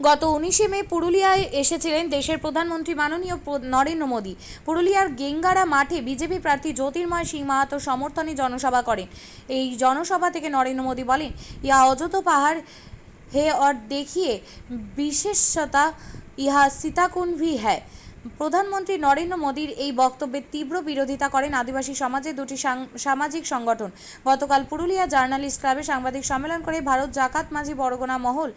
গত উনিশে মে পুরুলিয়ায় এসেছিলেন দেশের প্রধানমন্ত্রী মাননীয় প্র- নরেন্দ্র মোদী পুরুলিয়ার গেঙ্গারা মাঠে বিজেপি প্রার্থী জ্যোতির্ময় সিং মাহাতো সমর্থনে জনসভা করেন এই জনসভা থেকে নরেন্দ্র মোদী বলেন ইহা অযত পাহাড় হে और देखिए বিশেষতা ইহা সীতাকুণ্ড ভি হ্যায় প্রধানমন্ত্রী নরেন্দ্র মোদীর এই বক্তব্যের তীব্র বিরোধিতা করেন আদিবাসী সমাজের দুটি সামাজিক সংগঠন। গতকাল পুরুলিয়া জার্নালিস্ট ক্লাবে সাংবাদিক সম্মেলন করে ভারত জাকাত মাঝি বরগোনা মহল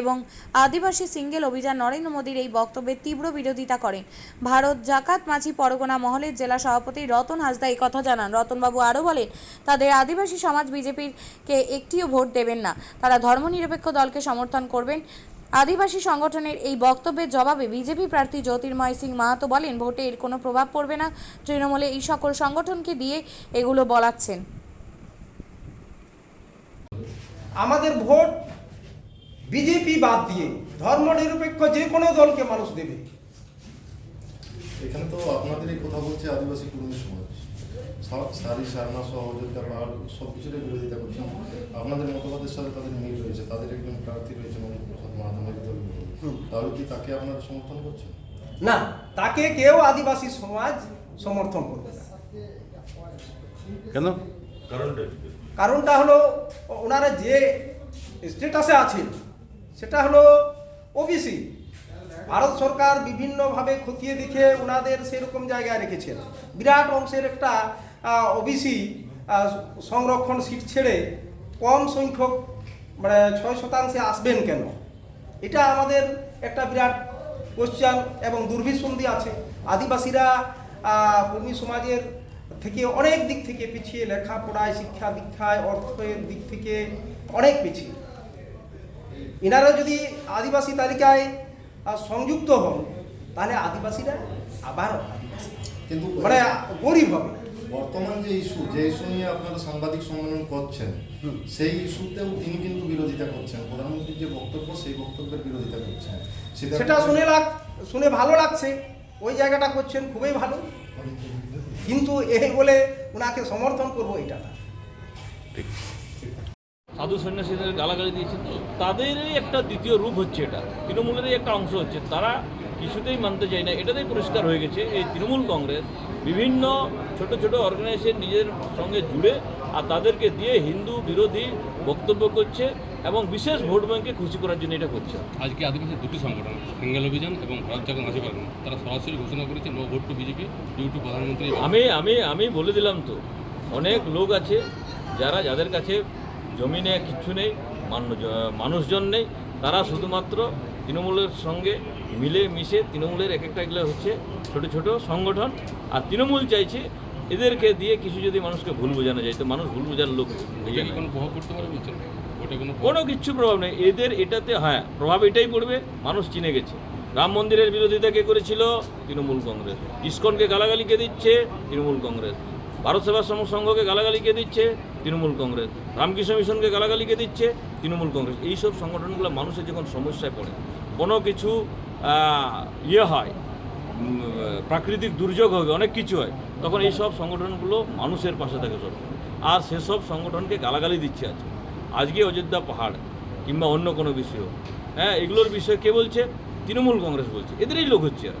এবং আদিবাসী সিঙ্গেল অভিযান নরেন্দ্র মোদীর এই বক্তব্যের তীব্র বিরোধিতা করেন। ভারত জাকাত মাঝি পরগনা মহলের জেলা সভাপতি রতন হাসদা এই কথা জানান। রতনবাবু আরও বলেন, তাদের আদিবাসী সমাজ বিজেপির কে একটিও ভোট দেবেন না। তারা ধর্মনিরপেক্ষ দলকে সমর্থন করবেন। আদিবাসী সংগঠনের এই বক্তব্যের জবাবে বিজেপি প্রার্থী জ্যোতির্ময় সিং মাহাতো বলেন, ভোটে এর কোনো প্রভাব পড়বে না। তৃণমূলে এই সকল সংগঠনকে দিয়ে এগুলো বলাচ্ছেন। আমাদের ভোট বিজেপি বাদ দিয়ে ধর্মনিরপেক্ষ যে কোনো দলকে মানুষ দেবে। এখানে তো আপনাদেরই কথা বলছে আদিবাসী কর্মী সমাজ। সারি সারনা সহযোগিতা পাহাড় সব কিছুরই বিরোধিতা করছেন আপনাদের মতবাদের সাথে তাদের মিল রয়েছে তাদের একজন প্রার্থী রয়েছে মনোজ প্রসাদ মাহাতো দল তাহলে কি তাকে আপনারা সমর্থন করছেন? না তাকে কেউ আদিবাসী সমাজ সমর্থন করবে না। কেন? কারণটা হলো ওনারা যে স্টেটাসে আছেন সেটা হলো ওবিসি ভারত সরকার বিভিন্নভাবে খতিয়ে দেখে ওনাদের সেরকম জায়গায় রেখেছেন। বিরাট অংশের একটা ওবিসি সংরক্ষণ সিট ছেড়ে কম সংখ্যক মানে ছয় শতাংশে আসবেন কেন? এটা আমাদের একটা বিরাট কোশ্চান এবং দুর্বিসন্ধি আছে। আদিবাসীরা কর্মী সমাজের থেকে অনেক দিক থেকে পিছিয়ে, লেখাপড়ায়, শিক্ষা দীক্ষায়, অর্থের দিক থেকে অনেক পিছিয়ে। এনারা যদি আদিবাসী তালিকায় সংযুক্ত হন তাহলে আদিবাসীরা আবার আদিবাসী। কিন্তু মানে গরিব হবে। বর্তমান যে ইস্যু যে ইস্যু নিয়ে আপনারা সাংবাদিক সম্মেলন করছেন সেই ইস্যুতেও তিনি কিন্তু বিরোধিতা করছেন। প্রধানমন্ত্রীর যে বক্তব্য সেই বক্তব্যের বিরোধিতা করছেন। সেটা শুনে লাগ শুনে ভালো লাগছে। ওই জায়গাটা করছেন খুবই ভালো। কিন্তু এই বলে ওনাকে সমর্থন করব এটা না। সাধু সন্ন্যাসীদের গালাগালি দিয়েছে তো তাদেরই একটা দ্বিতীয় রূপ হচ্ছে এটা। তৃণমূলেরই একটা অংশ হচ্ছে। তারা কিছুতেই মানতে চায় না। এটাতেই পরিষ্কার হয়ে গেছে। এই তৃণমূল কংগ্রেস বিভিন্ন ছোট ছোট অর্গানাইজেশন নিজের সঙ্গে জুড়ে আর তাদেরকে দিয়ে হিন্দু বিরোধী বক্তব্য করছে এবং বিশেষ ভোট ব্যাংকে খুশি করার জন্য এটা করছে। আজকে আদিবাসী দুটি সংগঠন সিঙ্গেল অভিযান এবং ভারত জাগরণ পারবেন তারা সরাসরি ঘোষণা করেছে no vote to BJP due to প্রধানমন্ত্রী আমি আমি আমি বলে দিলাম তো। অনেক লোক আছে যারা যাদের কাছে জমিনে কিচ্ছু নেই মানুষজন নেই তারা শুধুমাত্র তৃণমূলের সঙ্গে মিলে মিশে তৃণমূলের এক একটা এগুলো হচ্ছে ছোট ছোট সংগঠন। আর তৃণমূল চাইছে এদেরকে দিয়ে কিছু যদি মানুষকে ভুল বোঝানো যায় তো মানুষ ভুল বোঝার লোক কোনো কিচ্ছু প্রভাব নেই। এদের এটাতে হ্যাঁ প্রভাব এটাই পড়বে মানুষ চিনে গেছে। রাম মন্দিরের বিরোধিতা কে করেছিল? তৃণমূল কংগ্রেস। ইস্কনকে গালাগালি কে দিচ্ছে? তৃণমূল কংগ্রেস। ভারত সেবা সম- সংঘকে গালাগালি কে দিচ্ছে তৃণমূল কংগ্রেস, রামকৃষ্ণ মিশনকে গালাগালি কে দিচ্ছে তৃণমূল কংগ্রেস। এইসব সংগঠনগুলো মানুষের যখন সমস্যায় পড়ে, কোনো কিছু ইয়ে হয় প্রাকৃতিক দুর্যোগ হবে অনেক কিছু হয়, তখন এই সব সংগঠনগুলো মানুষের পাশে থাকে সব। আর সেসব সংগঠনকে গালাগালি দিচ্ছে আজকে আজকে অযোধ্যা পাহাড় কিংবা অন্য কোনো বিষয় হ্যাঁ এগুলোর বিষয়ে কে বলছে? তৃণমূল কংগ্রেস বলছে। এদেরই লোক হচ্ছে এরা।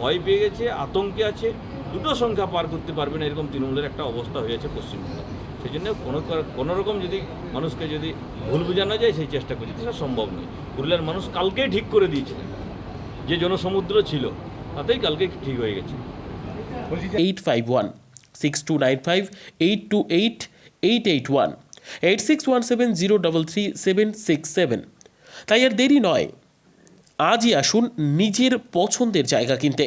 ভয় পেয়ে গেছে, আতঙ্কে আছে দুটো সংখ্যা পার করতে পারবে না, এরকম তৃণমূলের একটা অবস্থা হয়েছে পশ্চিমবঙ্গে। সেই জন্য কোনো কোনো রকম যদি মানুষকে যদি ভুল বোঝানো যায়, সেই চেষ্টা করছে, সেটা সম্ভব নয়। পুরুলিয়ার মানুষ কালকেই ঠিক করে দিয়েছিলেন যে জনসমুদ্র ছিল, তাতেই কালকে ঠিক হয়ে গেছে। Eight five one, six two nine five, eight two eight eight eight one, eight six one seven zero double three seven six seven. তাই আর দেরি নয়। আজই আসুন নিজের পছন্দের জায়গা কিনতে।